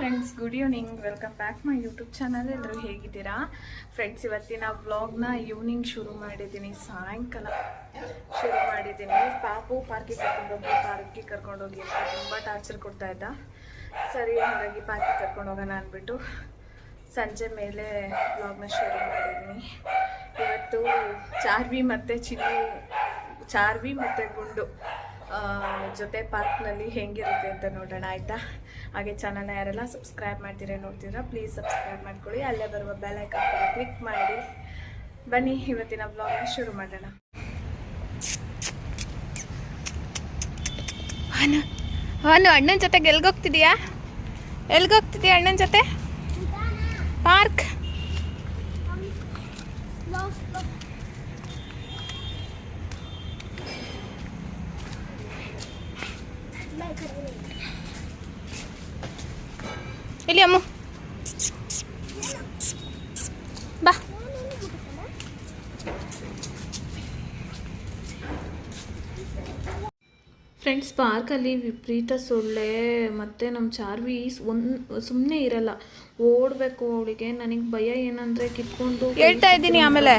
Friends good evening welcome back my YouTube channel ಎಲ್ಲರೂ ಹೇಗಿದ್ದೀರಾ? Friends ಇವತ್ತಿನ ವ್ಲಾಗ್ನ ಈವ್ನಿಂಗ್ ಶುರು ಮಾಡಿದ್ದೀನಿ. ಸಾಯಂಕಾಲ ಶುರು ಮಾಡಿದ್ದೀನಿ. ಪಾಪು ಪಾರ್ಕಿಗೆ ಕರ್ಕೊಂಡೋಗಿ ಪಾರ್ಕಿಗೆ ಕರ್ಕೊಂಡೋಗಿ ಅಂತ ತುಂಬ ಟಾರ್ಚರ್ ಕೊಡ್ತಾ ಇದ್ದ. ಸರಿ, ಹಾಗಾಗಿ ಪಾರ್ಕಿಗೆ ಕರ್ಕೊಂಡೋಗೋಣ ಅಂದ್ಬಿಟ್ಟು ಸಂಜೆ ಮೇಲೆ ವ್ಲಾಗ್ನ ಶುರು ಮಾಡಿದ್ದೀನಿ. ಇವತ್ತು ಚಾರ್ವಿ ಮತ್ತು ಚಿನ್ನು, ಚಾರ್ವಿ ಮತ್ತು ಗುಂಡು ಜೊತೆ ಪಾರ್ಕ್ನಲ್ಲಿ ಹೆಂಗಿರುತ್ತೆ ಅಂತ ನೋಡೋಣ, ಆಯಿತಾ? ಹಾಗೆ ಚಾನಲ್ನ ಯಾರೆಲ್ಲ ಸಬ್ಸ್ಕ್ರೈಬ್ ಮಾಡ್ತೀರಾ ನೋಡ್ತೀರಾ ಪ್ಲೀಸ್ ಸಬ್ಸ್ಕ್ರೈಬ್ ಮಾಡ್ಕೊಳ್ಳಿ. ಅಲ್ಲೇ ಬರುವ ಬೆಲ್ ಐಕಾನ್ ಕೂಡ ಕ್ಲಿಕ್ ಮಾಡಿ. ಬನ್ನಿ, ಇವತ್ತಿನ ಬ್ಲಾಗ್ನ ಶುರು ಮಾಡೋಣ. ಅವನು ಅಣ್ಣನ ಜೊತೆಗೆ ಎಲ್ಗೋಗ್ತಿದೀಯಾ ಎಲ್ಗೋಗ್ತಿದೀಯ ಅಣ್ಣನ ಜೊತೆ? ಪಾರ್ಕ್? ಇಲ್ಲಿ ಪಾರ್ಕಲ್ಲಿ ವಿಪರೀತ ಸೊಳ್ಳೆ ಮತ್ತು ನಮ್ಮ ಚಾರ್ವಿ ಒಂದು ಸುಮ್ಮನೆ ಇರಲ್ಲ. ಓಡಬೇಕು ಅವಳಿಗೆ. ನನಗೆ ಭಯ ಏನಂದ್ರೆ ಕಿತ್ಕೊಂಡು ಹೇಳ್ತಾ ಇದ್ದೀನಿ ಆಮೇಲೆ.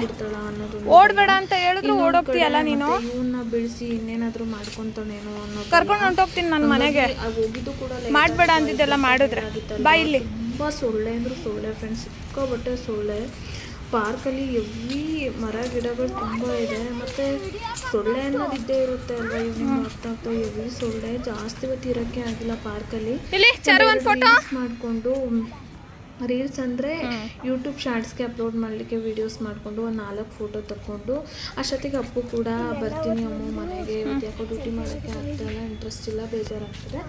ಓಡಬೇಡ ಅಂತ ಹೇಳಿದ್ರು ಓಡೋಗ್ತೀಯಲ್ಲ ನೀನು? ಇವನ್ನ ಬೆಳೆಸಿ ಇನ್ನೇನಾದರೂ ಮಾಡ್ಕೊಂತಾನೇನೋ ಅನ್ನೋ ಕರ್ಕೊಂಡು ಹೊಂಟೋಗ್ತೀನಿ ನನ್ನ ಮನೆಗೆ. ಹೋಗಿದ್ದು ಕೂಡ ಮಾಡಬೇಡ ಅಂದಿದ್ದೆಲ್ಲ ಮಾಡಿದ್ರೆ. ಬಾ ಇಲ್ಲಿ. ತುಂಬ ಸೊಳ್ಳೆ ಅಂದ್ರೆ ಸೊಳ್ಳೆ ಫ್ರೆಂಡ್ಸ್ ಸಿಕ್ಕಾಬಟ್ಟೆ ಸೊಳ್ಳೆ. ಪಾರ್ಕಲ್ಲಿ ಎವ್ರಿ ಮರ ಗಿಡಗಳು ತುಂಬ ಇದೆ. ಮತ್ತು ಸೊಳ್ಳೆ ಅನ್ನೋದು ಇದ್ದೇ ಇರುತ್ತೆ ಅಲ್ವಾ? ಇವ್ನಿಂಗ್ ಆಗ್ತಾ ಆಗ್ತಾ ಎವ್ರಿ ಸೊಳ್ಳೆ. ಜಾಸ್ತಿ ಹೊತ್ತು ಇರೋಕ್ಕೆ ಆಗಿಲ್ಲ ಪಾರ್ಕಲ್ಲಿ. ಇಲ್ಲಿ ಮಾಡಿಕೊಂಡು ರೀಲ್ಸ್ ಅಂದರೆ ಯೂಟ್ಯೂಬ್ ಶಾರ್ಟ್ಸ್ಗೆ ಅಪ್ಲೋಡ್ ಮಾಡಲಿಕ್ಕೆ ವೀಡಿಯೋಸ್ ಮಾಡಿಕೊಂಡು ಒಂದು ನಾಲ್ಕು ಫೋಟೋ ತಗೊಂಡು ಅಷ್ಟೊತ್ತಿಗೆ ಅಪ್ಪು ಕೂಡ ಬರ್ತೀನಿ ಅಮ್ಮ ಮನೆಗೆ. ಇವತ್ತು ಯಾಕೋ ಡ್ಯೂಟಿ ಮಾಡೋಕ್ಕೆ ಆಗ್ತಾಯಿಲ್ಲ ಇಂಟ್ರೆಸ್ಟ್ ಇಲ್ಲ ಬೇಜಾರಾಗ್ತದೆ.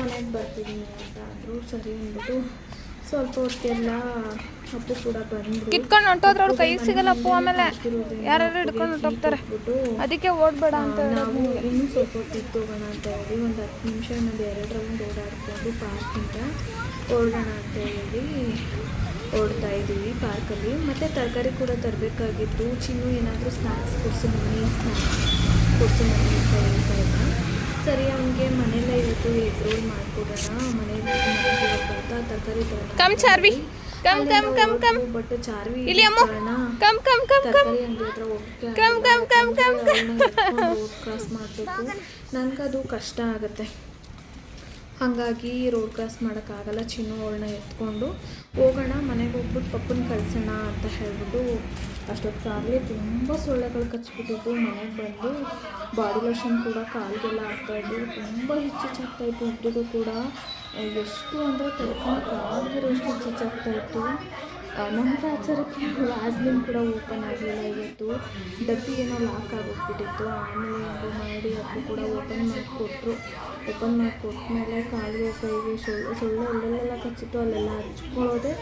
ಮನೆಗೆ ಬರ್ತೀನಿ ಅಂತ ಅಂದರು. ಸರಿ ಅಂದ್ಬಿಟ್ಟು ಸ್ವಲ್ಪ ಹೊತ್ತೆಲ್ಲ ಅಪ್ಪು ಕೂಡ ಬಂದು ಕಿತ್ಕೊಂಡು ಹೊಂಟೋದ್ರೆ ಅವ್ರ ಕೈಗೆ ಸಿಗಲ್ಲ ಅಪ್ಪು ಆಮೇಲೆ ಯಾರು ಹಿಡ್ಕೊಂಡು ಹೊಂಟೋಗ್ತಾರೆ. ಅದಕ್ಕೆ ಓಡ್ಬೇಡ ಅಂತ ನಾವು ಇನ್ನೂ ಸ್ವಲ್ಪ ಹೊತ್ತು ಹೋಗೋಣ ಅಂತ ಹೇಳಿ ಒಂದು ಹತ್ತು ನಿಮಿಷ ಇನ್ನೊಂದು ಎರಡು ರೌಂಡ್ ಪಾರ್ಕ್ ಪಾರ್ಕಿಂದ ಓಡೋಣ ಅಂತ ಹೇಳಿ ಓಡ್ತಾ ಇದ್ದೀವಿ ಪಾರ್ಕಲ್ಲಿ. ಮತ್ತು ತರಕಾರಿ ಕೂಡ ತರಬೇಕಾಗಿತ್ತು. ಚಿನ್ನು ಏನಾದರೂ ಸ್ನ್ಯಾಕ್ಸ್ ಕೊಡಿಸು ಮನೆ ಸ್ನ್ಯಾಕ್ಸ್ ಕೊಡಿಸು ಮನೆ ಅಂತ ಹೇಳ್ತಾ ಇದ್ದ. ಸರಿ ಅವನಿಗೆ ಮನೆಯಲ್ಲೇ ಇವತ್ತು ಎಗ್ ರೋಲ್ ಮಾಡಿಕೊಡೋಣ. ಬರ್ತಾ ತರಕಾರಿ come Charvi come come come come but Charvi ಇಲ್ಲಿ ಅಮ್ಮ. Come come come come come come come come cross ಮಾಡಬೇಕು. ಅದು ಕಷ್ಟ ಆಗುತ್ತೆ. ಹಾಗಾಗಿ ರೋಡ್ ಕ್ರಾಸ್ ಮಾಡೋಕ್ಕಾಗಲ್ಲ. ಚಿನ್ನು ಅವಳನ್ನ ಎತ್ಕೊಂಡು ಹೋಗೋಣ ಮನೆಗೆ ಹೋಗ್ಬಿಟ್ಟು ಪಪ್ಪನ ಕಳ್ಸೋಣ ಅಂತ ಹೇಳ್ಬಿಟ್ಟು ಅಷ್ಟೊತ್ತಾಗಲೇ ತುಂಬ ಸೊಳ್ಳೆಗಳು ಕಚ್ಬಿಟ್ಟಿದ್ದು ಮನೆಗೆ ಬಂದು ಬಾಡಿ ಲೋಷನ್ ಕೂಡ ಕಾಲಿಗೆಲ್ಲ ಹಾಕ್ತಾಯಿದ್ದು ತುಂಬ ಹೆಚ್ಚಿಚ್ಚಾಗ್ತಾಯಿತ್ತು ಇಬ್ಬರಿಗೂ ಕೂಡ. ಎಷ್ಟು ಅಂದರೆ ತಡ್ಕೊಳಕ್ಕಾಗದಿರೋಷ್ಟು ಇತ್ತು. ನಮ್ಮ ಆಚಾರಕ್ಕೆ ವ್ಯಾಸ್ಲಿನ್ ಕೂಡ ಓಪನ್ ಆಗಲಿಲ್ಲ ಇವತ್ತು. ಡಬ್ಬಿ ಏನೋ ಲಾಕ್ ಆಗೋಗ್ಬಿಟ್ಟಿತ್ತು. ಆಮೇಲೆ ಹೆಂಗೋ ಮಾಡಿ ಅದು ಕೂಡ ಓಪನ್ ಮಾಡಿಕೊಟ್ರು. ಓಪನ್ ಮಾಡಿಕೊಟ್ಮೇಲೆ ಕಾಲಿಗೆ ಕೈಗೆ ಸೊಳ್ಳೆ ಸೊಳ್ಳೆ ಅಲ್ಲೆಲ್ಲ ಕಚ್ಚಿತ್ತು, ಅಲ್ಲೆಲ್ಲ ಹಚ್ಕೊಳ್ಳೋದೆ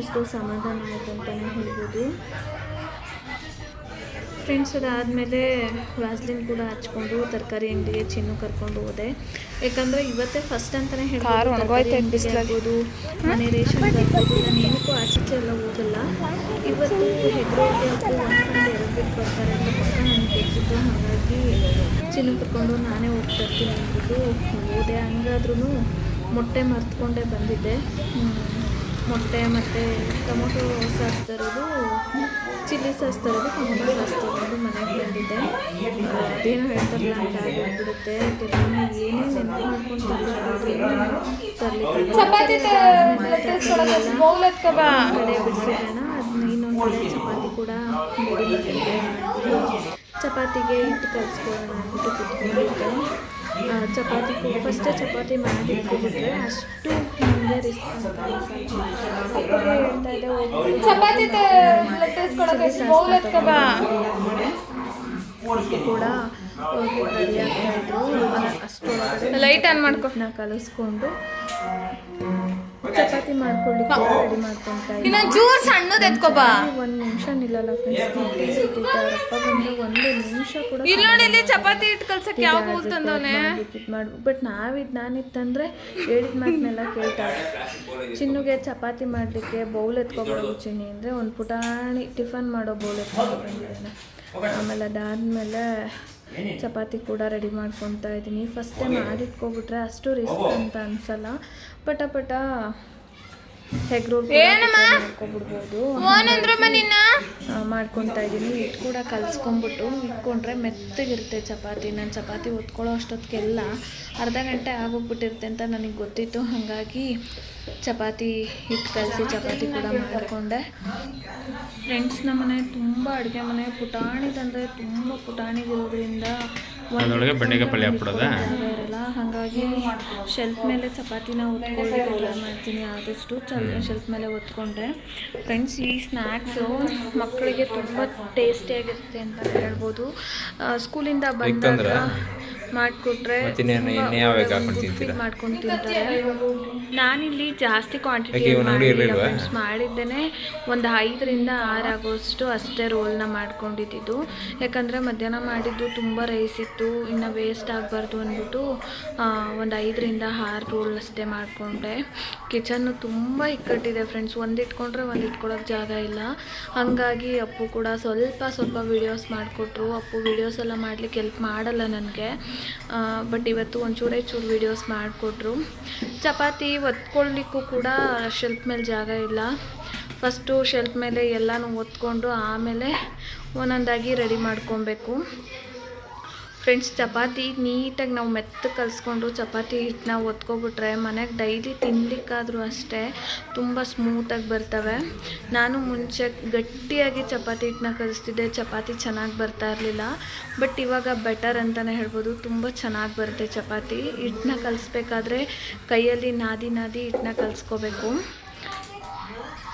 ಎಷ್ಟೋ ಸಮಾಧಾನ ಆಯಿತು ಅಂತಲೇ ಹೇಳ್ಬೋದು. ಫ್ರೆಂಡ್ಸ್ ಅದಾದಮೇಲೆ ವ್ಯಾಸ್ಲಿನ್ ಕೂಡ ಹಚ್ಕೊಂಡು ತರಕಾರಿ ಅಂಗಡಿಗೆ ಚಿನ್ನು ಕರ್ಕೊಂಡು ಹೋದೆ. ಯಾಕಂದರೆ ಇವತ್ತೇ ಫಸ್ಟ್ ಅಂತಲೇ ಹೇಳ್ಬೋದು ಮನೆ ರೇಷನ್ ಆಗ್ಬೋದು ನಾನು ಏನಕ್ಕೂ ಆಚೆ ಎಲ್ಲ ಹೋಗಲ್ಲ ಇವತ್ತು ಹೆಗ್ರೋಟಿ ಒಂದು ಎರಡು ಬಿಟ್ಟು ಬರ್ತಾರೆ ಅಂತ ಪಕ್ಕ ನನಗೆ ಹಾಗಾಗಿ ಚಿನ್ನು ಕರ್ಕೊಂಡು ನಾನೇ ಹೋಗ್ತಾ ಇರ್ತೀನಿ ಅಂದ್ಬಿಟ್ಟು ಹೋದೆ. ಹಂಗಾದ್ರೂ ಮೊಟ್ಟೆ ಮರ್ತ್ಕೊಂಡೇ ಬಂದಿದ್ದೆ. ಮೊಟ್ಟೆ ಮತ್ತು ಟೊಮೊಟೊ ಸಾಸ್ ತರೋದು ಚಿಲ್ಲಿ ಸಾಸ್ ತರೋದು ಟೊಮೊಟೊ ಸಾಸ್ ತರೋದು ಮನೆಗೆ ಬಂದಿದ್ದೆ. ಏನು ಹೇಳ್ತಾರೆ ಹೇಳ್ತಾರಲ್ಲ ಆಗಿಬಿಡುತ್ತೆ. ಕೆಲವೊಮ್ಮೆ ಏನೇ ನೆನಪು ಮಾಡ್ಕೊಂಡು ಕಡೆ ಬಿಡಿಸಿರೋಣ. ಅದನ್ನ ಇನ್ನೊಂದು ಕಡೆ ಚಪಾತಿ ಕೂಡ ಚಪಾತಿಗೆ ಹಿಟ್ಟು ಕಲಿಸ್ಕೊಳ್ಳೋಣ ಅಂದ್ಬಿಟ್ಟು ಕುತ್ಕೊಂಡಿದ್ದೆ. ಚಪಾತಿ ಫಸ್ಟ್ ಚಪಾತಿ ಮಾಡಿ ಇಟ್ಕೊಬಿಟ್ರೆ ಅಷ್ಟು ಹಿಂದೆ ರಿಸ್ಕ್ ಅಂತ ಅನ್ಸಲ್ಲ. ಅಪ್ಪಗೆ ಹೇಳ್ತಾ ಇದ್ದೆ ಚಪಾತಿ ಕೂಡ ಹೋಗಿ ರೆಡಿ ಆಗ್ತಾ ಇದ್ರು ಅಷ್ಟೊಳಗಡೆ ಲೈಟ್ ಆನ್ ಮಾಡ್ಕೊ ನಾ ಕಲಿಸ್ಕೊಂಡು ಚಪಾತಿ ಮಾಡ್ಕೊಳ್ಳಿಕ್ಕೆ ರೆಡಿ ಮಾಡ್ಕೊತಾ ಇನ್ನೊಂದು ಚೂರು ಸಣ್ಣದು ಎತ್ಕೋಬಾ. ಒಂದು ನಿಮಿಷ ನಿಲ್ಲಲ್ಲ ಫ್ರೆಂಡ್ಸ್ ಅಪ್ಪ ಬಂದ್ರೆ ಒಂದು ನಿಮಿಷ ಕೂಡ ಇಲ್ಲಿ ನೋಡಿ ಇಲ್ಲಿ ಚಪಾತಿ ಇಟ್ಟು ಕಲ್ಸಕ್ಕೆ ಯಾವ ಹೂಲ್ ತಂದವನೆ? ಮಾಡಿ ಬಟ್ ನಾವಿದ್ ನಾನಿತ್ತಂದ್ರೆ ಹೇಳಿದ ಮಾತನ್ನೆಲ್ಲ ಕೇಳ್ತಾರೆ ಚಿನ್ನುಗೆ ಚಪಾತಿ ಮಾಡಲಿಕ್ಕೆ ಬೌಲ್ ಎತ್ಕೊಬಾರ್ದು ಚಿನ್ನಿ ಅಂದರೆ ಒಂದು ಪುಟಾಣಿ ಟಿಫನ್ ಮಾಡೋ ಬೌಲ್ ಎತ್ಕೊಂಡು ಆಮೇಲೆ ಅದಾದಮೇಲೆ ಚಪಾತಿ ಕೂಡ ರೆಡಿ ಮಾಡ್ಕೊತಾ ಇದ್ದೀನಿ ಫಸ್ಟ್ ಟೈಮ್ ಮಾಡಿಟ್ಕೊಬಿಟ್ರೆ ಅಷ್ಟು ರಿಸ್ಕ್ ಅಂತ ಅನ್ಸಲ್ಲ. ಪಟ ಪಟ ಹೆಗ್ ರೋಲ್ ಆ, ಮಾಡ್ಕೊತಾ ಇದ್ದೀನಿ. ಹಿಟ್ಟು ಕೂಡ ಕಲಿಸ್ಕೊಂಬಿಟ್ಟು ಇಟ್ಕೊಂಡ್ರೆ ಮೆತ್ತಗಿರುತ್ತೆ ಚಪಾತಿ. ನಾನು ಚಪಾತಿ ಒತ್ಕೊಳ್ಳೋ ಅಷ್ಟೊತ್ತಿಗೆಲ್ಲ ಅರ್ಧ ಗಂಟೆ ಆಗೋಗ್ಬಿಟ್ಟಿರುತ್ತೆ ಅಂತ ನನಗೆ ಗೊತ್ತಿತ್ತು. ಹಾಗಾಗಿ ಚಪಾತಿ ಹಿಟ್ಟು ಕಲಸಿ ಚಪಾತಿ ಕೂಡ ಮಾಡಿಕೊಂಡೆ. ಫ್ರೆಂಡ್ಸ್ ನಮ್ಮನೆ ತುಂಬ ಅಡುಗೆ ಮನೆ. ಪುಟಾಣಿದಂದರೆ ತುಂಬ ಪುಟಾಣಿಗಿರೋದ್ರಿಂದ ಅದ್ರೊಳಗೆ ಬೆಂಡೆಕಾಯಿ ಪಲ್ಯ ಹಾಕ್ಬಿಡೋದಾ? ಇರಲ್ಲ ಹಾಗಾಗಿ ಶೆಲ್ಫ್ ಮೇಲೆ ಚಪಾತಿನ ಹೊತ್ಕೊಂಡು ಟ್ರೈ ಮಾಡ್ತೀನಿ ಆದಷ್ಟು ಚಲ್ ಶೆಲ್ಫ್ ಮೇಲೆ ಒತ್ಕೊಂಡ್ರೆ ಫ್ರೆಂಡ್ಸ್ ಈ ಸ್ನ್ಯಾಕ್ಸು ಮಕ್ಕಳಿಗೆ ತುಂಬ ಟೇಸ್ಟಿಯಾಗಿರುತ್ತೆ ಅಂತ ಹೇಳ್ಬೋದು ಸ್ಕೂಲಿಂದ ಬಂದಾಗ? ಮಾಡಿಕೊಟ್ರೆ ಮತ್ತಿನ್ನೇನು ಎಣ್ಣೆ ಯಾವ ಯಾವಾಗ ಹಾಕೊಂಡು ತಿಂತೀರಾ? ಮಾಡ್ಕೊಂಡು ತಿಂತಾರೆ ನಾನಿಲ್ಲಿ ಜಾಸ್ತಿ ಕ್ವಾಂಟಿಟಿ? ಮಾಡಿದ್ದೇನೆ. ಒಂದು ಐದರಿಂದ ಆರು ಆಗೋಷ್ಟು ಅಷ್ಟೇ ರೋಲ್ನ ಮಾಡ್ಕೊಂಡಿದ್ದು. ಯಾಕಂದರೆ ಮಧ್ಯಾಹ್ನ ಮಾಡಿದ್ದು ತುಂಬ ರೈಸ್ ಇತ್ತು. ಇನ್ನು ವೇಸ್ಟ್ ಆಗಬಾರ್ದು ಅಂದ್ಬಿಟ್ಟು ಒಂದು ಐದರಿಂದ ಆರು ರೋಲ್ ಅಷ್ಟೇ ಮಾಡಿಕೊಂಡೆ. ಕಿಚನ್ನು ತುಂಬ ಇಕ್ಕಟ್ಟಿದೆ ಫ್ರೆಂಡ್ಸ್ ಒಂದು ಇಟ್ಕೊಂಡ್ರೆ ಒಂದು ಇಟ್ಕೊಳ್ಳೋಕೆ ಜಾಗ ಇಲ್ಲ. ಹಾಗಾಗಿ ಅಪ್ಪು ಕೂಡ ಸ್ವಲ್ಪ ಸ್ವಲ್ಪ ವೀಡಿಯೋಸ್ ಮಾಡಿಕೊಟ್ರು. ಅಪ್ಪು ವೀಡಿಯೋಸ್ ಎಲ್ಲ ಮಾಡಲಿಕ್ಕೆ ಹೆಲ್ಪ್ ಮಾಡಲ್ಲ ನನಗೆ. ಬಟ್ ಇವತ್ತು ಒಂಚೂರೇ ಚೂರು ವೀಡಿಯೋಸ್ ಮಾಡಿಕೊಟ್ರು. ಚಪಾತಿ ಒತ್ಕೊಳ್ಳಿಕ್ಕೂ ಕೂಡ ಶೆಲ್ಫ್ ಮೇಲೆ ಜಾಗ ಇಲ್ಲ. ಫಸ್ಟು ಶೆಲ್ಫ್ ಮೇಲೆ ಎಲ್ಲನೂ ಒತ್ಕೊಂಡು ಆಮೇಲೆ ಒಂದೊಂದಾಗಿ ರೆಡಿ ಮಾಡ್ಕೊಬೇಕು. ಫ್ರೆಂಡ್ಸ್ ಚಪಾತಿ ನೀಟಾಗಿ ನಾವು ಮೆತ್ತ ಕಲಿಸ್ಕೊಂಡು ಚಪಾತಿ ಹಿಟ್ಟನ್ನ ಒತ್ಕೊಬಿಟ್ರೆ ಮನೆಗೆ ಡೈಲಿ ತಿನ್ನಲಿಕ್ಕಾದರೂ ಅಷ್ಟೇ ತುಂಬ ಸ್ಮೂತಾಗಿ ಬರ್ತವೆ. ನಾನು ಮುಂಚೆ ಗಟ್ಟಿಯಾಗಿ ಚಪಾತಿ ಹಿಟ್ಟನ್ನ ಕಲಿಸ್ತಿದ್ದೆ. ಚಪಾತಿ ಚೆನ್ನಾಗಿ ಬರ್ತಾ ಇರಲಿಲ್ಲ. ಬಟ್ ಇವಾಗ ಬೆಟರ್ ಅಂತಲೇ ಹೇಳ್ಬೋದು. ತುಂಬ ಚೆನ್ನಾಗಿ ಬರುತ್ತೆ ಚಪಾತಿ. ಹಿಟ್ಟನ್ನ ಕಲಿಸ್ಬೇಕಾದ್ರೆ ಕೈಯಲ್ಲಿ ನಾದಿ ನಾದಿ ಹಿಟ್ಟನ್ನ ಕಲಿಸ್ಕೋಬೇಕು.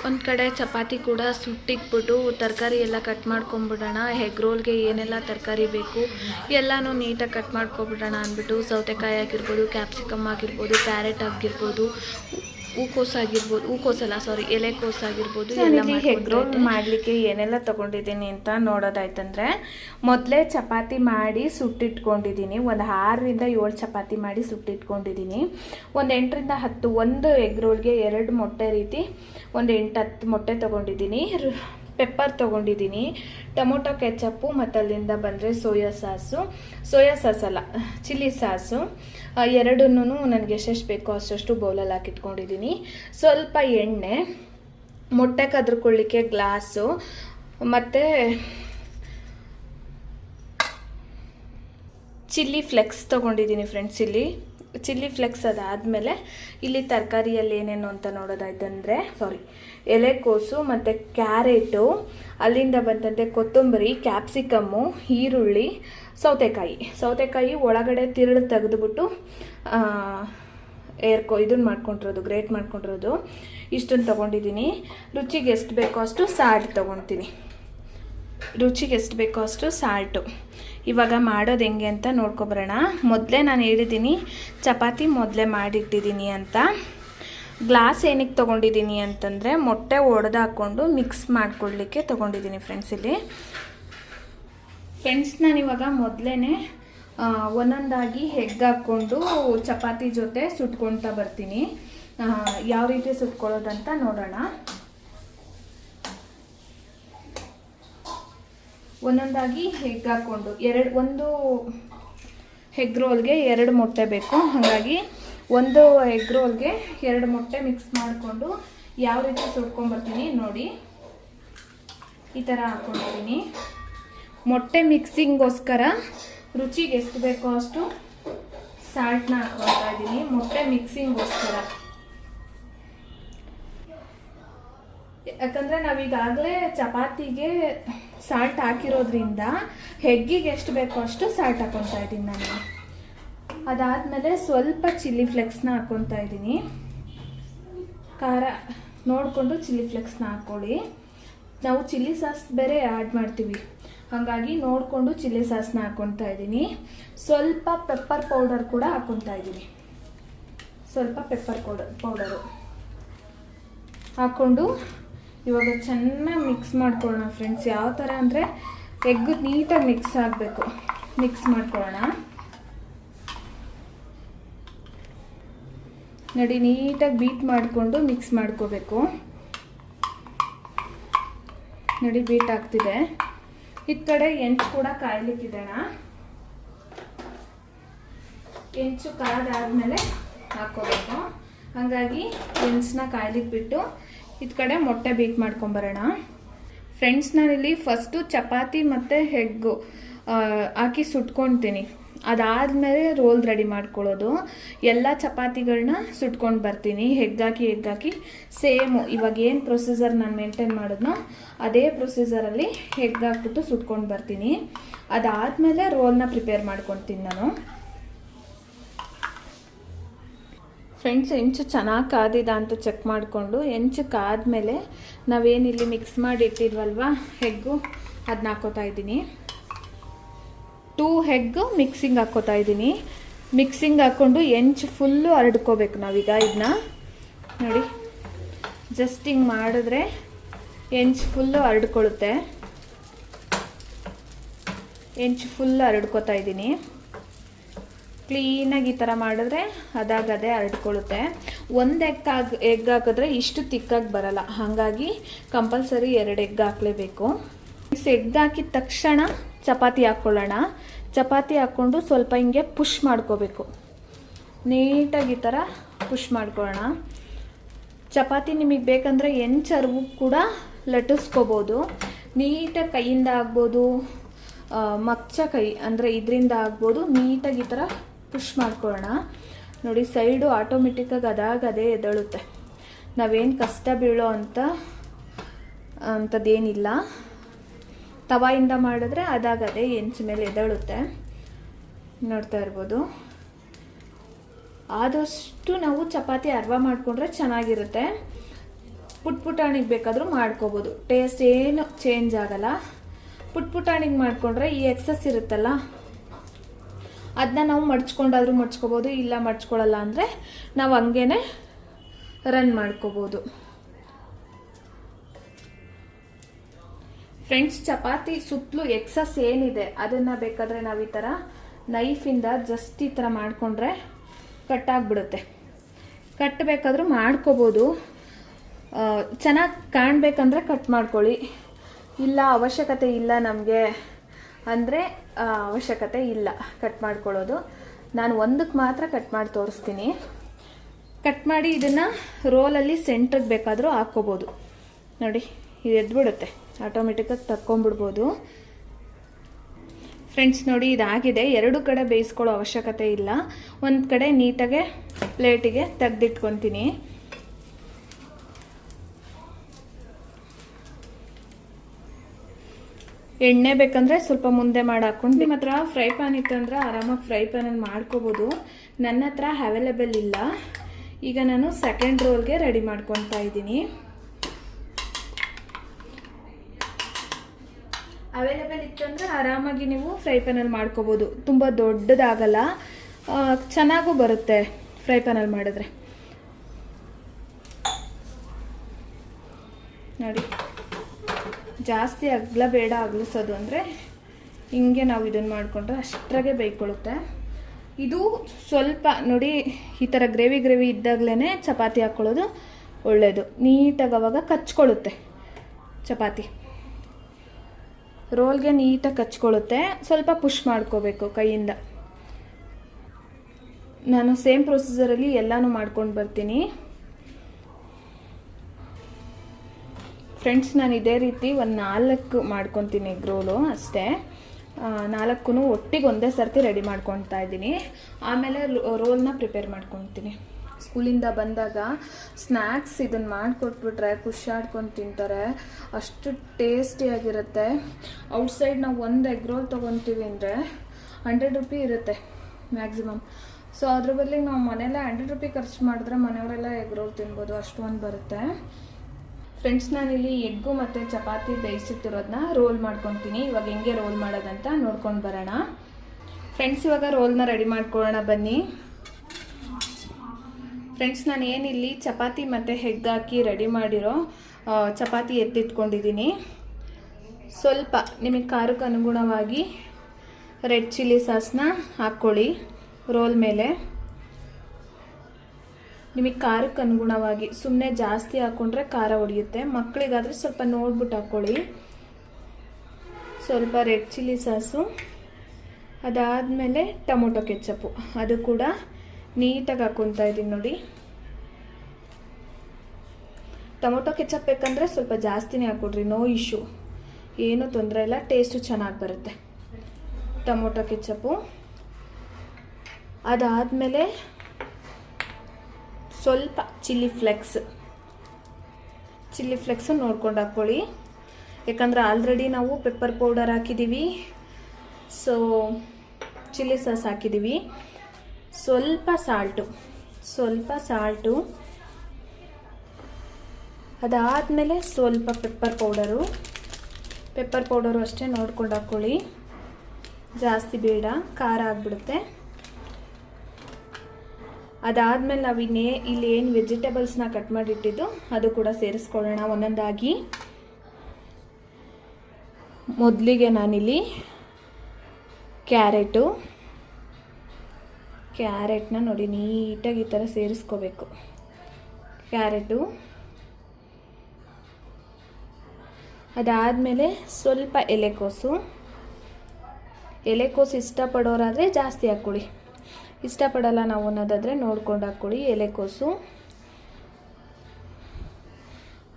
ಒಂದು ಕಡೆ ಚಪಾತಿ ಕೂಡ ಸುಟ್ಟಿಕ್ಬಿಟ್ಟು ತರಕಾರಿ ಎಲ್ಲ ಕಟ್ ಮಾಡ್ಕೊಂಬಿಡೋಣ. ಹೆಗ್ ರೋಲ್ಗೆ ಏನೆಲ್ಲ ತರಕಾರಿ ಬೇಕು ಎಲ್ಲನೂ ನೀಟಾಗಿ ಕಟ್ ಮಾಡ್ಕೊಬಿಡೋಣ ಅಂದ್ಬಿಟ್ಟು ಸೌತೆಕಾಯಿ ಆಗಿರ್ಬೋದು ಕ್ಯಾಪ್ಸಿಕಮ್ ಆಗಿರ್ಬೋದು ಕ್ಯಾರೆಟ್ ಆಗಿರ್ಬೋದು ಹೂಕೋಸು ಆಗಿರ್ಬೋದು ಹೂಕೋಸಲ್ಲ ಸಾರಿ ಎಲೆಕೋಸು ಆಗಿರ್ಬೋದು ಎಲ್ಲ ಹೆಗ್ ರೋಲ್ ಮಾಡಲಿಕ್ಕೆ ಏನೆಲ್ಲ ತೊಗೊಂಡಿದ್ದೀನಿ ಅಂತ ನೋಡೋದಾಯ್ತಂದ್ರೆ ಮೊದಲೇ ಚಪಾತಿ ಮಾಡಿ ಸುಟ್ಟಿಟ್ಕೊಂಡಿದ್ದೀನಿ. ಒಂದು ಆರರಿಂದ ಏಳು ಚಪಾತಿ ಮಾಡಿ ಸುಟ್ಟಿಟ್ಕೊಂಡಿದ್ದೀನಿ. ಒಂದು ಎಂಟರಿಂದ ಹತ್ತು ಒಂದು ಎಗ್ ರೋಲ್ಗೆ ಎರಡು ಮೊಟ್ಟೆ ರೀತಿ ಒಂದು ಎಂಟು ಹತ್ತು ಮೊಟ್ಟೆ ತೊಗೊಂಡಿದ್ದೀನಿ. ಪೆಪ್ಪರ್ ತೊಗೊಂಡಿದ್ದೀನಿ. ಟೊಮೊಟೊ ಕೆಚಪ್ಪು ಮತ್ತು ಅಲ್ಲಿಂದ ಬಂದರೆ ಸೋಯಾ ಸಾಸು. ಸೋಯಾ ಸಾಸ್ ಅಲ್ಲ ಚಿಲ್ಲಿ ಸಾಸು. ಎರಡನ್ನೂ ನನಗೆ ಎಷ್ಟೆಷ್ಟು ಬೇಕೋ ಅಷ್ಟಷ್ಟು ಬೌಲಲ್ಲಿ ಹಾಕಿಟ್ಕೊಂಡಿದ್ದೀನಿ ಸ್ವಲ್ಪ ಎಣ್ಣೆ, ಮೊಟ್ಟೆ ಕದ್ರಕೊಳ್ಳಿಕ್ಕೆ ಗ್ಲಾಸು, ಮತ್ತು ಚಿಲ್ಲಿ ಫ್ಲೆಕ್ಸ್ ತೊಗೊಂಡಿದ್ದೀನಿ ಫ್ರೆಂಡ್ಸ್ ಇಲ್ಲಿ. ಚಿಲ್ಲಿ ಫ್ಲೆಕ್ಸ್ ಅದಾದಮೇಲೆ ಇಲ್ಲಿ ತರಕಾರಿಯಲ್ಲಿ ಏನೇನು ಅಂತ ನೋಡೋದಾಯ್ತಂದರೆ, ಸಾರಿ ಎಲೆಕೋಸು ಮತ್ತು ಕ್ಯಾರೆಟು, ಅಲ್ಲಿಂದ ಬಂದಂತೆ ಕೊತ್ತಂಬರಿ, ಕ್ಯಾಪ್ಸಿಕಮ್ಮು, ಈರುಳ್ಳಿ, ಸೌತೆಕಾಯಿ. ಸೌತೆಕಾಯಿ ಒಳಗಡೆ ತಿರುಳು ತೆಗೆದುಬಿಟ್ಟು ಏರ್ಕೊ ಇದನ್ನು ಮಾಡ್ಕೊಂಡಿರೋದು ಗ್ರೇಟ್ ಮಾಡ್ಕೊಂಡಿರೋದು. ಇಷ್ಟನ್ನು ತೊಗೊಂಡಿದ್ದೀನಿ. ರುಚಿಗೆ ಎಷ್ಟು ಬೇಕೋ ಅಷ್ಟು ಸಾಲ್ಟ್ ತೊಗೊತೀನಿ ರುಚಿಗೆ ಎಷ್ಟು ಬೇಕೋ ಅಷ್ಟು ಸಾಲ್ಟು ಇವಾಗ ಮಾಡೋದು ಹೆಂಗೆ ಅಂತ ನೋಡ್ಕೊಬರೋಣ ಮೊದಲೇ ನಾನು ಹೇಳಿದ್ದೀನಿ, ಚಪಾತಿ ಮೊದಲೇ ಮಾಡಿಟ್ಟಿದ್ದೀನಿ ಅಂತ. ಗ್ಲಾಸ್ ಏನಕ್ಕೆ ತೊಗೊಂಡಿದ್ದೀನಿ ಅಂತಂದರೆ ಮೊಟ್ಟೆ ಒಡೆದಾಕೊಂಡು ಮಿಕ್ಸ್ ಮಾಡ್ಕೊಳ್ಳಿಕ್ಕೆ ತೊಗೊಂಡಿದ್ದೀನಿ ಫ್ರೆಂಡ್ಸ್ ಇಲ್ಲಿ. ಫ್ರೆಂಡ್ಸ್ ನಾನಿವಾಗ ಮೊದಲೇ ಒಂದೊಂದಾಗಿ ಹೆಗ್ ಹಾಕ್ಕೊಂಡು ಚಪಾತಿ ಜೊತೆ ಸುಟ್ಕೊತಾ ಬರ್ತೀನಿ. ಯಾವ ರೀತಿ ಸುಟ್ಕೊಳ್ಳೋದಂತ ನೋಡೋಣ. ಒಂದೊಂದಾಗಿ ಹೆಗ್ ಹಾಕ್ಕೊಂಡು, ಎರಡು, ಒಂದು ಹೆಗ್ ರೋಲ್ಗೆ ಎರಡು ಮೊಟ್ಟೆ ಬೇಕು. ಹಾಗಾಗಿ ಒಂದು ಎಗ್ ರೋಲ್ಗೆ ಎರಡು ಮೊಟ್ಟೆ ಮಿಕ್ಸ್ ಮಾಡಿಕೊಂಡು ಯಾವ ರೀತಿ ಸುಟ್ಕೊಂಬರ್ತೀನಿ ನೋಡಿ. ಈ ಥರ ಹಾಕ್ಕೊಂಡಿದ್ದೀನಿ ಮೊಟ್ಟೆ ಮಿಕ್ಸಿಂಗೋಸ್ಕರ ರುಚಿಗೆ ಎಷ್ಟು ಬೇಕೋ ಅಷ್ಟು ಸಾಲ್ಟ್ನ ಹಾಕ್ಕೊಳ್ತಾ ಇದ್ದೀನಿ. ಮೊಟ್ಟೆ ಮಿಕ್ಸಿಂಗೋಸ್ಕರ ಯಾಕಂದರೆ ನಾವೀಗಾಗಲೇ ಚಪಾತಿಗೆ ಸಾಲ್ಟ್ ಹಾಕಿರೋದ್ರಿಂದ ಹೆಗ್ಗಿಗೆ ಎಷ್ಟು ಬೇಕೋ ಅಷ್ಟು ಸಾಲ್ಟ್ ಹಾಕ್ಕೊತಾ ಇದ್ದೀನಿ ನಾನು. ಅದಾದಮೇಲೆ ಸ್ವಲ್ಪ ಚಿಲ್ಲಿ ಫ್ಲೆಕ್ಸ್ನ ಹಾಕ್ಕೊತಾ ಇದ್ದೀನಿ. ಖಾರ ನೋಡಿಕೊಂಡು ಚಿಲ್ಲಿ ಫ್ಲೆಕ್ಸ್ನ ಹಾಕ್ಕೊಳ್ಳಿ ನಾವು ಚಿಲ್ಲಿ ಸಾಸ್ ಬೇರೆ ಆ್ಯಡ್ ಮಾಡ್ತೀವಿ. ಹಾಗಾಗಿ ನೋಡಿಕೊಂಡು ಚಿಲ್ಲಿ ಸಾಸ್ನ ಹಾಕ್ಕೊತಾ ಇದ್ದೀನಿ. ಸ್ವಲ್ಪ ಪೆಪ್ಪರ್ ಪೌಡರ್ ಕೂಡ ಹಾಕ್ಕೊತಾ ಇದ್ದೀನಿ. ಸ್ವಲ್ಪ ಪೆಪ್ಪರ್ ಪೌಡರ್ ಪೌಡರು. ಹಾಕ್ಕೊಂಡು ಇವಾಗ ಚೆನ್ನಾಗಿ ಮಿಕ್ಸ್ ಮಾಡ್ಕೊಳ್ಳೋಣ ಫ್ರೆಂಡ್ಸ್. ಯಾವ ಥರ ಅಂದರೆ ಎಗ್ ನೀಟಾಗಿ ಮಿಕ್ಸ್ ಆಗಬೇಕು. ಮಿಕ್ಸ್ ಮಾಡ್ಕೊಳ್ಳೋಣ. ನೋಡಿ ನೀಟಾಗಿ ಬೀಟ್ ಮಾಡಿಕೊಂಡು ಮಿಕ್ಸ್ ಮಾಡ್ಕೋಬೇಕು. ನೋಡಿ ಬೀಟ್ ಆಗ್ತಿದೆ. ಈ ಕಡೆ ಎಂಚು ಕೂಡ ಕಾಯ್ಲಿಕ್ಕಿಡೋಣ ಎಂಚು ಕಾದಾದ್ಮೇಲೆ ಹಾಕೋಬೇಕು ಹಾಗಾಗಿ ಎಂಚನ್ನ ಕಾಯ್ಲಿಕ್ಕೆ ಬಿಟ್ಟು ಇದು ಕಡೆ ಮೊಟ್ಟೆ ಬೀಟ್ ಮಾಡ್ಕೊಂಬರೋಣ. ಫ್ರೆಂಡ್ಸ್ ನಾನಿಲ್ಲಿ ಫಸ್ಟು ಚಪಾತಿ ಮತ್ತು ಹೆಗ್ಗು ಹಾಕಿ ಸುಟ್ಕೊಳ್ತೀನಿ ಅದಾದಮೇಲೆ ರೋಲ್ ರೆಡಿ ಮಾಡ್ಕೊಳ್ಳೋದು. ಎಲ್ಲ ಚಪಾತಿಗಳನ್ನ ಸುಟ್ಕೊಂಡು ಬರ್ತೀನಿ. ಹೆಗ್ಗಾಕಿ ಹೆಗ್ಗಾಕಿ. ಸೇಮು. ಇವಾಗ ಏನು ಪ್ರೊಸೀಜರ್ ನಾನು ಮೇಂಟೈನ್ ಮಾಡಿದ್ನೋ, ಅದೇ ಪ್ರೊಸೀಜರಲ್ಲಿ ಹೆಗ್ಗಾಕ್ಬಿಟ್ಟು ಸುಟ್ಕೊಂಡು ಬರ್ತೀನಿ. ಅದಾದಮೇಲೆ ರೋಲ್ನ ಪ್ರಿಪೇರ್ ಮಾಡ್ಕೊತೀನಿ ನಾನು. ಫ್ರೆಂಡ್ಸ್ ಹೆಂಚು ಚೆನ್ನಾಗಿ ಕಾದಿದ ಅಂತ ಚೆಕ್ ಮಾಡಿಕೊಂಡು, ಹೆಂಚು ಕಾದ್ಮೇಲೆ ನಾವೇನಿಲ್ಲಿ ಮಿಕ್ಸ್ ಮಾಡಿ ಇಟ್ಟಿದ್ವಲ್ವಾ ಹೆಗ್ಗು ಅದನ್ನ ಹಾಕೋತಾ ಇದ್ದೀನಿ. ಟೂ ಹೆಗ್ ಮಿಕ್ಸಿಂಗ್ ಹಾಕ್ಕೋತಾ ಇದ್ದೀನಿ. ಮಿಕ್ಸಿಂಗ್ ಹಾಕ್ಕೊಂಡು ಎಂಚ್ ಫುಲ್ಲು ಹರಡ್ಕೋಬೇಕು ನಾವೀಗ ಇದನ್ನ ನೋಡಿ ಜಸ್ಟ್ ಹಿಂಗೆ ಮಾಡಿದ್ರೆ ಎಂಚ್ ಫುಲ್ಲು ಹರಡ್ಕೊಳುತ್ತೆ. ಎಂಚ್ ಫುಲ್ ಹರಡ್ಕೋತಾ ಇದ್ದೀನಿ. ಕ್ಲೀನಾಗಿ ಈ ಥರ ಮಾಡಿದ್ರೆ ಅದಾಗದೇ ಹರಡ್ಕೊಳುತ್ತೆ. ಒಂದು ಎಗ್ ಎಗ್ ಹಾಕಿದ್ರೆ ಇಷ್ಟು ತಿಕ್ಕಾಗಿ ಬರಲ್ಲ. ಹಾಗಾಗಿ ಕಂಪಲ್ಸರಿ ಎರಡು ಎಗ್ ಹಾಕಲೇಬೇಕು. ಎಗ್ ಹಾಕಿದ ತಕ್ಷಣ ಚಪಾತಿ ಹಾಕ್ಕೊಳ್ಳೋಣ ಚಪಾತಿ ಹಾಕ್ಕೊಂಡು ಸ್ವಲ್ಪ ಹಿಂಗೆ ಪುಷ್ ಮಾಡ್ಕೋಬೇಕು. ನೀಟಾಗಿ ಈ ಥರ ಪುಷ್ ಮಾಡ್ಕೊಳ್ಳೋಣ. ಚಪಾತಿ ನಿಮಗೆ ಬೇಕಂದರೆ ಎಂಚರ್ವು ಕೂಡ ಲಟ್ಟಿಸ್ಕೋಬೋದು. ನೀಟಾಗಿ ಕೈಯಿಂದ ಆಗ್ಬೋದು ಮಚ್ಚ ಕೈ ಅಂದರೆ ಇದರಿಂದ ಆಗ್ಬೋದು. ನೀಟಾಗಿ ಈ ಥರ ಪುಷ್ ಮಾಡ್ಕೊಳ್ಳೋಣ. ನೋಡಿ ಸೈಡು ಆಟೋಮೆಟಿಕ್ಕಾಗಿ ಅದಾಗದೇ ಎದಳುತ್ತೆ. ನಾವೇನು ಕಷ್ಟ ಬೀಳೋ ಅಂತ, ಅಂಥದ್ದೇನಿಲ್ಲ. ತವಾಯಿಂದ ಮಾಡಿದ್ರೆ ಅದಾಗದೆ ಹೆಂಚು ಮೇಲೆ ಎದಳುತ್ತೆ. ನೋಡ್ತಾ ಇರ್ಬೋದು. ಆದಷ್ಟು ನಾವು ಚಪಾತಿ ಅರ್ವ ಮಾಡಿಕೊಂಡ್ರೆ ಚೆನ್ನಾಗಿರುತ್ತೆ. ಪುಟ್ ಪುಟಾಣಿಗೆ ಬೇಕಾದರೂ ಮಾಡ್ಕೋಬೋದು. ಟೇಸ್ಟ್ ಏನು ಚೇಂಜ್ ಆಗಲ್ಲ. ಪುಟ್ ಪುಟಾಣಿಗೆ ಮಾಡಿಕೊಂಡ್ರೆ ಈ ಎಕ್ಸಸ್ ಇರುತ್ತಲ್ಲ ಅದನ್ನ ನಾವು ಮಡ್ಚ್ಕೊಂಡಾದ್ರೂ ಮಡ್ಚ್ಕೋಬೋದು, ಇಲ್ಲ ಮಡ್ಚ್ಕೊಳ್ಳಲ್ಲ ಅಂದರೆ ನಾವು ಹಂಗೇನೆ ರನ್ ಮಾಡ್ಕೋಬೋದು. ಫ್ರೆಂಡ್ಸ್, ಚಪಾತಿ ಸುತ್ತಲೂ ಎಕ್ಸಸ್ ಏನಿದೆ, ಅದನ್ನು ಬೇಕಾದರೆ ನಾವು ಈ ಥರ ನೈಫಿಂದ ಜಸ್ಟ್ ಈ ಥರ ಮಾಡಿಕೊಂಡ್ರೆ ಕಟ್ಟಾಗ್ಬಿಡುತ್ತೆ ಕಟ್ಟಬೇಕಾದ್ರೂ ಮಾಡ್ಕೋಬೋದು. ಚೆನ್ನಾಗಿ ಕಾಣಬೇಕಂದ್ರೆ ಕಟ್ ಮಾಡ್ಕೊಳ್ಳಿ. ಇಲ್ಲ, ಅವಶ್ಯಕತೆ ಇಲ್ಲ ನಮಗೆ ಅಂದರೆ ಅವಶ್ಯಕತೆ ಇಲ್ಲ ಕಟ್ ಮಾಡ್ಕೊಳ್ಳೋದು. ನಾನು ಒಂದಕ್ಕೆ ಮಾತ್ರ ಕಟ್ ಮಾಡಿ ತೋರಿಸ್ತೀನಿ. ಕಟ್ ಮಾಡಿ ಇದನ್ನು ರೋಲಲ್ಲಿ ಸೆಂಟ್ರಿಗೆ ಬೇಕಾದರೂ ಹಾಕ್ಕೋಬೋದು. ನೋಡಿ, ಇದು ಎದ್ಬಿಡುತ್ತೆ. ಆಟೋಮೆಟಿಕ್ಕಾಗಿ ತಕ್ಕೊಂಬಿಡ್ಬೋದು ಫ್ರೆಂಡ್ಸ್ ನೋಡಿ ಇದಾಗಿದೆ. ಎರಡು ಕಡೆ ಬೇಯಿಸ್ಕೊಳ್ಳೋ ಅವಶ್ಯಕತೆ ಇಲ್ಲ. ಒಂದು ಕಡೆ ನೀಟಾಗೆ ಪ್ಲೇಟಿಗೆ ತೆಗೆದಿಟ್ಕೊತೀನಿ. ಎಣ್ಣೆ ಬೇಕಂದ್ರೆ ಸ್ವಲ್ಪ ಮುಂದೆ ಮಾಡಿ ಹಾಕೊಂಡು ನಿಮ್ಮ ಹತ್ರ ಫ್ರೈ ಪ್ಯಾನ್ ಇತ್ತಂದ್ರೆ ಆರಾಮಾಗಿ ಫ್ರೈ ಪ್ಯಾನಲ್ಲಿ ಮಾಡ್ಕೋಬೋದು. ನನ್ನ ಹತ್ರ ಅವೈಲೇಬಲ್ ಇಲ್ಲ. ಈಗ ನಾನು ಸೆಕೆಂಡ್ ರೋಲ್ಗೆ ರೆಡಿ ಮಾಡ್ಕೊತಾ ಇದ್ದೀನಿ. ಅವೈಲೇಬಲ್ ಇತ್ತಂದರೆ ಆರಾಮಾಗಿ ನೀವು ಫ್ರೈ ಪ್ಯಾನಲ್ಲಿ ಮಾಡ್ಕೋಬೋದು. ತುಂಬ ದೊಡ್ಡದಾಗಲ್ಲ ಚೆನ್ನಾಗೂ ಬರುತ್ತೆ ಫ್ರೈ ಪ್ಯಾನಲ್ಲಿ ಮಾಡಿದ್ರೆ. ನೋಡಿ, ಜಾಸ್ತಿ ಅಗ್ಲ ಬೇಡ ಅಗ್ಲಿಸೋದು ಅಂದರೆ ಹಿಂಗೆ ನಾವು ಇದನ್ನು ಮಾಡಿಕೊಂಡ್ರೆ ಅಷ್ಟರಾಗೆ ಬೇಯ್ಕೊಳ್ಳುತ್ತೆ ಇದು ಸ್ವಲ್ಪ ನೋಡಿ, ಈ ಥರ ಗ್ರೇವಿ ಗ್ರೇವಿ ಇದ್ದಾಗಲೇ ಚಪಾತಿ ಹಾಕ್ಕೊಳ್ಳೋದು ಒಳ್ಳೆಯದು ನೀಟಾಗಿ ಅವಾಗ ಕಚ್ಕೊಳ್ಳುತ್ತೆ ಚಪಾತಿ. ರೋಲ್ಗೆ ನೀಟಾಗಿ ಕಚ್ಕೊಳ್ಳುತ್ತೆ. ಸ್ವಲ್ಪ ಪುಷ್ ಮಾಡ್ಕೋಬೇಕು ಕೈಯಿಂದ. ನಾನು ಸೇಮ್ ಪ್ರೊಸೀಜರಲ್ಲಿ ಎಲ್ಲಾನು ಮಾಡ್ಕೊಂಡು ಬರ್ತೀನಿ. ಫ್ರೆಂಡ್ಸ್ ನಾನು ಇದೇ ರೀತಿ ಒಂದು ನಾಲ್ಕು ಮಾಡ್ಕೊತೀನಿ ಎಗ್ ರೋಲು ಅಷ್ಟೇ. ನಾಲ್ಕು ಒಟ್ಟಿಗೆ ಒಂದೇ ಸರ್ತಿ ರೆಡಿ ಮಾಡ್ಕೊತಾ ಇದ್ದೀನಿ. ಆಮೇಲೆ ರೋಲ್ನ ಪ್ರಿಪೇರ್ ಮಾಡ್ಕೊತೀನಿ ಸ್ಕೂಲಿಂದ ಬಂದಾಗ ಸ್ನ್ಯಾಕ್ಸ್ ಇದನ್ನು ಮಾಡಿಕೊಟ್ಬಿಟ್ರೆ, ಖುಷಿಯಾಡ್ಕೊಂಡು ತಿಂತಾರೆ. ಅಷ್ಟು ಟೇಸ್ಟಿಯಾಗಿರುತ್ತೆ ಔಟ್ಸೈಡ್ ನಾವು ಒಂದು ಎಗ್ ರೋಲ್ ತೊಗೊತೀವಿ ಅಂದರೆ ಹಂಡ್ರೆಡ್ ರುಪಿ ಇರುತ್ತೆ ಮ್ಯಾಕ್ಸಿಮಮ್ ಸೊ ಅದ್ರ ಬದಲಿಗೆ ನಾವು ಮನೆಯಲ್ಲೇ ಹಂಡ್ರೆಡ್ ರುಪಿ ಖರ್ಚು ಮಾಡಿದ್ರೆ ಮನೆಯವರೆಲ್ಲ ಎಗ್ ರೋಲ್ ತಿನ್ಬೋದು. ಅಷ್ಟೊಂದು ಬರುತ್ತೆ. ಫ್ರೆಂಡ್ಸ್ ನಾನಿಲ್ಲಿ ಎಗ್ಗು ಮತ್ತು ಚಪಾತಿ ಬೇಯಿಸುತ್ತಿರೋದನ್ನ ರೋಲ್ ಮಾಡ್ಕೊತೀನಿ. ಇವಾಗ ಹೆಂಗೆ ರೋಲ್ ಮಾಡೋದಂತ ನೋಡ್ಕೊಂಡು ಬರೋಣ. ಫ್ರೆಂಡ್ಸ್ ಇವಾಗ ರೋಲ್ನ ರೆಡಿ ಮಾಡ್ಕೊಳ್ಳೋಣ ಬನ್ನಿ. ಫ್ರೆಂಡ್ಸ್ ನಾನು ಏನಿಲ್ಲಿ ಚಪಾತಿ ಮತ್ತು ಹೆಗ್ ಹಾಕಿ ರೆಡಿ ಮಾಡಿರೋ ಚಪಾತಿ ಎತ್ತಿಟ್ಕೊಂಡಿದ್ದೀನಿ ಸ್ವಲ್ಪ ನಿಮಗೆ ಖಾರಕ್ಕೆ ಅನುಗುಣವಾಗಿ ರೆಡ್ ಚಿಲ್ಲಿ ಸಾಸ್ನ ಹಾಕ್ಕೊಳ್ಳಿ ರೋಲ್ ಮೇಲೆ. ನಿಮಗೆ ಖಾರಕ್ಕೆ ಅನುಗುಣವಾಗಿ ಸುಮ್ಮನೆ ಜಾಸ್ತಿ ಹಾಕ್ಕೊಂಡ್ರೆ ಖಾರ ಹೊಡೆಯುತ್ತೆ. ಮಕ್ಕಳಿಗಾದರೆ ಸ್ವಲ್ಪ ನೋಡ್ಬಿಟ್ಟು ಹಾಕ್ಕೊಳ್ಳಿ. ಸ್ವಲ್ಪ ರೆಡ್ ಚಿಲ್ಲಿ ಸಾಸು ಅದಾದಮೇಲೆ ಟೊಮೊಟೊ ಕೆಚ್ಚಪ್ಪು ಅದು ಕೂಡ ನೀಟಾಗಿ ಹಾಕ್ಕೊತಾ ಇದ್ದೀನಿ ನೋಡಿ. ಟೊಮೊಟೊ ಕೆಚಪ್ ಬೇಕಂದರೆ ಸ್ವಲ್ಪ ಜಾಸ್ತಿನೇ ಹಾಕ್ಕೊಡ್ರಿ ನೋ ಇಶ್ಯೂ ಏನೂ ತೊಂದರೆ ಇಲ್ಲ ಟೇಸ್ಟು ಚೆನ್ನಾಗಿ ಬರುತ್ತೆ ಟೊಮೊಟೊ ಕೆಚಪ್ಪು. ಅದಾದಮೇಲೆ ಸ್ವಲ್ಪ ಚಿಲ್ಲಿ ಫ್ಲೆಕ್ಸ್. ಚಿಲ್ಲಿ ಫ್ಲೆಕ್ಸು ನೋಡ್ಕೊಂಡು ಹಾಕ್ಕೊಳ್ಳಿ. ಯಾಕಂದರೆ ಆಲ್ರೆಡಿ ನಾವು ಪೆಪ್ಪರ್ ಪೌಡರ್ ಹಾಕಿದ್ದೀವಿ. ಸೊ ಚಿಲ್ಲಿ ಸಾಸ್ ಹಾಕಿದ್ದೀವಿ. ಸ್ವಲ್ಪ ಸಾಲ್ಟು ಸ್ವಲ್ಪ ಸಾಲ್ಟು. ಅದಾದಮೇಲೆ ಸ್ವಲ್ಪ ಪೆಪ್ಪರ್ ಪೌಡರು ಪೆಪ್ಪರ್ ಪೌಡರು ಅಷ್ಟೇ ನೋಡ್ಕೊಂಡು ಹಾಕ್ಕೊಳ್ಳಿ ಜಾಸ್ತಿ ಬೇಡ, ಖಾರ ಆಗಿಬಿಡುತ್ತೆ. ಅದಾದಮೇಲೆ ನಾವು ಇನ್ನೇ ಇಲ್ಲಿ ಏನು ವೆಜಿಟೇಬಲ್ಸ್ನ ಕಟ್ ಮಾಡಿಟ್ಟಿದ್ದು, ಅದು ಕೂಡ ಸೇರಿಸ್ಕೊಳ್ಳೋಣ ಒಂದೊಂದಾಗಿ. ಮೊದಲಿಗೆ ನಾನಿಲ್ಲಿ ಕ್ಯಾರೆಟು ಕ್ಯಾರೆಟ್ನ ನೋಡಿ ನೀಟಾಗಿ ಈ ಥರ ಸೇರಿಸ್ಕೋಬೇಕು. ಕ್ಯಾರೆಟು. ಅದಾದಮೇಲೆ ಸ್ವಲ್ಪ ಎಲೆಕೋಸು ಎಲೆಕೋಸು ಇಷ್ಟಪಡೋರಾದರೆ ಜಾಸ್ತಿ ಹಾಕ್ಕೊಳ್ಳಿ. ಇಷ್ಟಪಡಲ್ಲ ನಾವು ಅನ್ನೋದಾದರೆ ನೋಡ್ಕೊಂಡು ಹಾಕ್ಕೊಳ್ಳಿ ಎಲೆಕೋಸು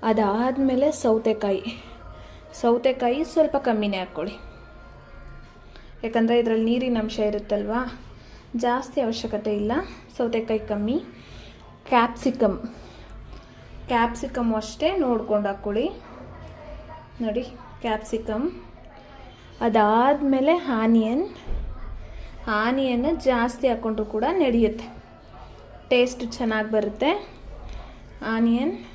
ಅದಾದಮೇಲೆ ಸೌತೆಕಾಯಿ. ಸೌತೆಕಾಯಿ ಸ್ವಲ್ಪ ಕಮ್ಮಿನೇ ಹಾಕ್ಕೊಳ್ಳಿ. ಯಾಕಂದರೆ ಇದರಲ್ಲಿ ನೀರಿನ ಅಂಶ ಇರುತ್ತಲ್ವಾ? ಜಾಸ್ತಿ ಅವಶ್ಯಕತೆ ಇಲ್ಲ. ಸೌತೆಕಾಯಿ ಕಮ್ಮಿ. ಕ್ಯಾಪ್ಸಿಕಮ್ ಕ್ಯಾಪ್ಸಿಕಮ್ ಅಷ್ಟೇ ನೋಡ್ಕೊಂಡು ಹಾಕ್ಕೊಳ್ಳಿ ನೋಡಿ ಕ್ಯಾಪ್ಸಿಕಮ್ ಅದಾದಮೇಲೆ ಆನಿಯನ್. ಆನಿಯನ್ನ ಜಾಸ್ತಿ ಹಾಕ್ಕೊಂಡ್ರು ಕೂಡ ನಡೆಯುತ್ತೆ. ಟೇಸ್ಟ್ ಚೆನ್ನಾಗಿ ಬರುತ್ತೆ. ಆನಿಯನ್.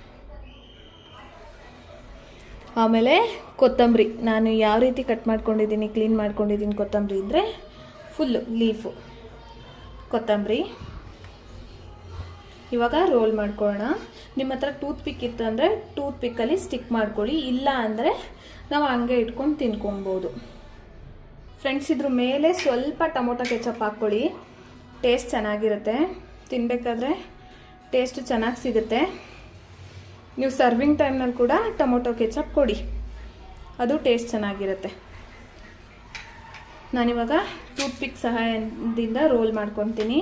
ಆಮೇಲೆ ಕೊತ್ತಂಬರಿ. ನಾನು ಯಾವ ರೀತಿ ಕಟ್ ಮಾಡ್ಕೊಂಡಿದ್ದೀನಿ, ಕ್ಲೀನ್ ಮಾಡ್ಕೊಂಡಿದ್ದೀನಿ ಕೊತ್ತಂಬರಿ ಇದ್ದರೆ ಫುಲ್ಲು ಲೀಫು. ಕೊತ್ತಂಬರಿ. ಇವಾಗ ರೋಲ್ ಮಾಡ್ಕೊಳ್ಳೋಣ. ನಿಮ್ಮ ಹತ್ರ ಟೂತ್ ಪಿಕ್ ಇತ್ತು ಅಂದರೆ ಟೂತ್ ಪಿಕ್ಕಲ್ಲಿ ಸ್ಟಿಕ್ ಮಾಡ್ಕೊಳ್ಳಿ. ಇಲ್ಲ ಅಂದರೆ ನಾವು ಹಂಗೆ ಇಟ್ಕೊಂಡು ತಿನ್ಕೊಬೋದು. ಫ್ರೆಂಡ್ಸ್, ಇದ್ರ ಮೇಲೆ ಸ್ವಲ್ಪ ಟೊಮೊಟೊ ಕೆಚಪ್ ಹಾಕ್ಕೊಳ್ಳಿ. ಟೇಸ್ಟ್ ಚೆನ್ನಾಗಿರುತ್ತೆ. ತಿನ್ನಬೇಕಾದ್ರೆ ಟೇಸ್ಟ್ ಚೆನ್ನಾಗಿ ಸಿಗುತ್ತೆ. ನೀವು ಸರ್ವಿಂಗ್ ಟೈಮ್ನಲ್ಲಿ ಕೂಡ ಟೊಮೊಟೊ ಕೆಚಪ್ ಕೊಡಿ. ಅದು ಟೇಸ್ಟ್ ಚೆನ್ನಾಗಿರುತ್ತೆ. ನಾನಿವಾಗ ಟೂತ್ ಪಿಕ್ ಸಹಾಯದಿಂದ ರೋಲ್ ಮಾಡ್ಕೊತೀನಿ.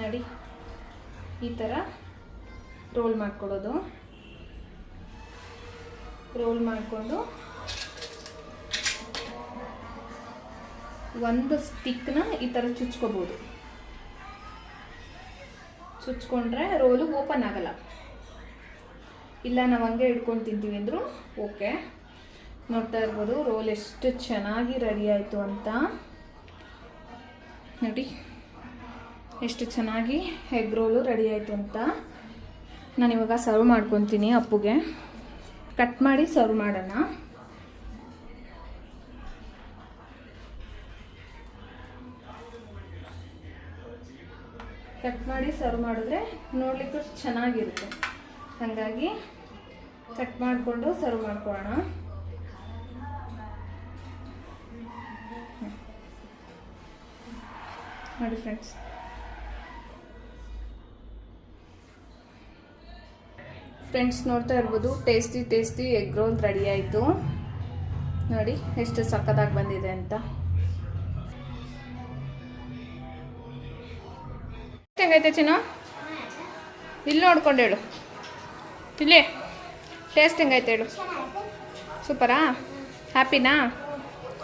ನಡಿ. ಈ ಥರ ರೋಲ್ ಮಾಡ್ಕೊಳ್ಳೋದು. ರೋಲ್ ಮಾಡಿಕೊಂಡು ಒಂದು ಸ್ಟಿಕ್ನ ಈ ಥರ ಚುಚ್ಕೋಬೋದು. ಚುಚ್ಕೊಂಡ್ರೆ ರೋಲು ಓಪನ್ ಆಗಲ್ಲ. ಇಲ್ಲ, ನಾವು ಹಂಗೆ ಹಿಡ್ಕೊಂಡು ತಿಂತೀವಿ ಅಂದರೂ ಓಕೆ. ನೋಡ್ತಾ ಇರ್ಬೋದು, ರೋಲ್ ಎಷ್ಟು ಚೆನ್ನಾಗಿ ರೆಡಿ ಆಯಿತು ಅಂತ. ನೋಡಿ, ಎಷ್ಟು ಚೆನ್ನಾಗಿ ಎಗ್ ರೋಲು ರೆಡಿ ಆಯಿತು ಅಂತ. ನಾನಿವಾಗ ಸರ್ವ್ ಮಾಡ್ಕೊತೀನಿ ಅಪ್ಪುಗೆ. ಕಟ್ ಮಾಡಿ ಸರ್ವ್ ಮಾಡೋಣ. ಕಟ್ ಮಾಡಿ ಸರ್ವ್ ಮಾಡಿದ್ರೆ ನೋಡ್ಲಿಕ್ಕೂ ಚೆನ್ನಾಗಿರುತ್ತೆ. ಹಾಗಾಗಿ ಕಟ್ ಮಾಡಿಕೊಂಡು ಸರ್ವ್ ಮಾಡ್ಕೊಳ್ಳೋಣ. ನೋಡಿ ಫ್ರೆಂಡ್ಸ್ ಫ್ರೆಂಡ್ಸ್ ನೋಡ್ತಾ ಇರ್ಬೋದು tasty tasty egg roll ready ಆಯಿತು. ನೋಡಿ ಎಷ್ಟು ಸಕ್ಕತ್ತಾಗಿ ಬಂದಿದೆ ಅಂತ. ಹೆಂಗೈತೆ ಚಿನ್ನ? ಇಲ್ಲಿ ನೋಡ್ಕೊಂಡು ಹೇಳು. ಇಲ್ಲಿ. ಟೇಸ್ಟ್ ಹೆಂಗೈತೆ ಹೇಳು. ಸೂಪರಾ ಹ್ಯಾಪಿನಾ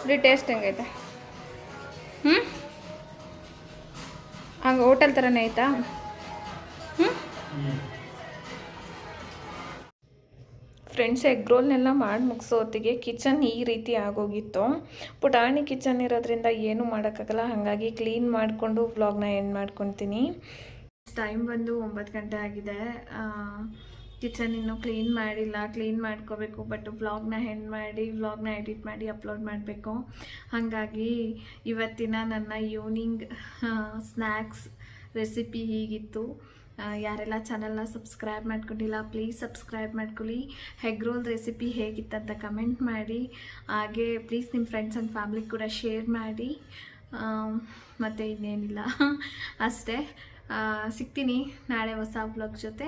ಇಲ್ಲಿ ಟೇಸ್ಟ್ ಹೆಂಗೈತೆ? ಹ್ಞೂ ಹಂಗೆ ಹೋಟೆಲ್ ಥರನೇ ಆಯ್ತಾ ಹ್ಞೂ ಫ್ರೆಂಡ್ಸ್ ಎಗ್ ರೋಲ್ನೆಲ್ಲ ಮಾಡಿ ಮುಗಿಸೋ ಹೊತ್ತಿಗೆ ಕಿಚನ್ ಈ ರೀತಿ ಆಗೋಗಿತ್ತು. ಪುಟಾಣಿ ಕಿಚನ್ ಇರೋದ್ರಿಂದ ಏನೂ ಮಾಡೋಕ್ಕಾಗಲ್ಲ. ಹಾಗಾಗಿ ಕ್ಲೀನ್ ಮಾಡಿಕೊಂಡು ವ್ಲಾಗ್ನ ಎಂಡ್ ಮಾಡ್ಕೊತೀನಿ. ಟೈಮ್ ಬಂದು ಒಂಬತ್ತು ಗಂಟೆ ಆಗಿದೆ. ಕಿಚನ್ ಇನ್ನೂ ಕ್ಲೀನ್ ಮಾಡಿಲ್ಲ, ಕ್ಲೀನ್ ಮಾಡ್ಕೋಬೇಕು ಬಟ್ ವ್ಲಾಗ್ನ ಹೆಂಡ್ ಮಾಡಿ ವ್ಲಾಗ್ನ ಎಡಿಟ್ ಮಾಡಿ ಅಪ್ಲೋಡ್ ಮಾಡಬೇಕು. ಹಾಗಾಗಿ ಇವತ್ತಿನ ನನ್ನ ಈವ್ನಿಂಗ್ ಸ್ನ್ಯಾಕ್ಸ್ ರೆಸಿಪಿ ಹೀಗಿತ್ತು. ಯಾರೆಲ್ಲ ಚಾನಲ್ನ ಸಬ್ಸ್ಕ್ರೈಬ್ ಮಾಡ್ಕೊಂಡಿಲ್ಲ ಪ್ಲೀಸ್ ಸಬ್ಸ್ಕ್ರೈಬ್ ಮಾಡ್ಕೊಳ್ಳಿ. ಹೆಗ್ ರೋಲ್ ರೆಸಿಪಿ ಹೇಗಿತ್ತಂತ ಕಮೆಂಟ್ ಮಾಡಿ. ಹಾಗೆ ಪ್ಲೀಸ್ ನಿಮ್ಮ ಫ್ರೆಂಡ್ಸ್ ಆ್ಯಂಡ್ ಫ್ಯಾಮ್ಲಿ ಕೂಡ ಶೇರ್ ಮಾಡಿ. ಮತ್ತು ಇನ್ನೇನಿಲ್ಲ. ಅಷ್ಟೇ. ಸಿಗ್ತೀನಿ ನಾಳೆ ಹೊಸ ಬ್ಲಾಗ್ ಜೊತೆ.